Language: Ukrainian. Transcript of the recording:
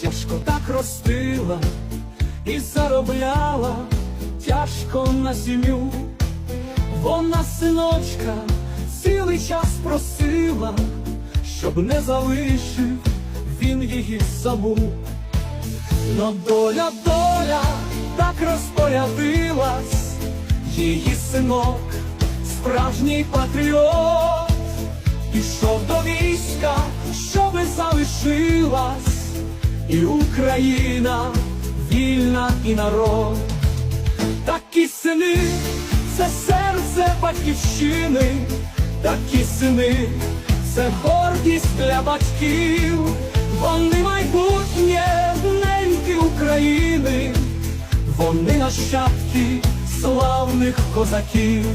тяжко так ростила і заробляла тяжко на сім'ю. Вона синочка цілий час просила, щоб не залишив він її саму. Но доля, доля так розпорядилась, її синок, справжній патріот, пішов до війська, щоби залишилась, і Україна вільна і народ. Такі сини, це серце батьківщини, такі сини, це гордість для батьків, вони майбутнє неньки України, вони нащадки славних козаків.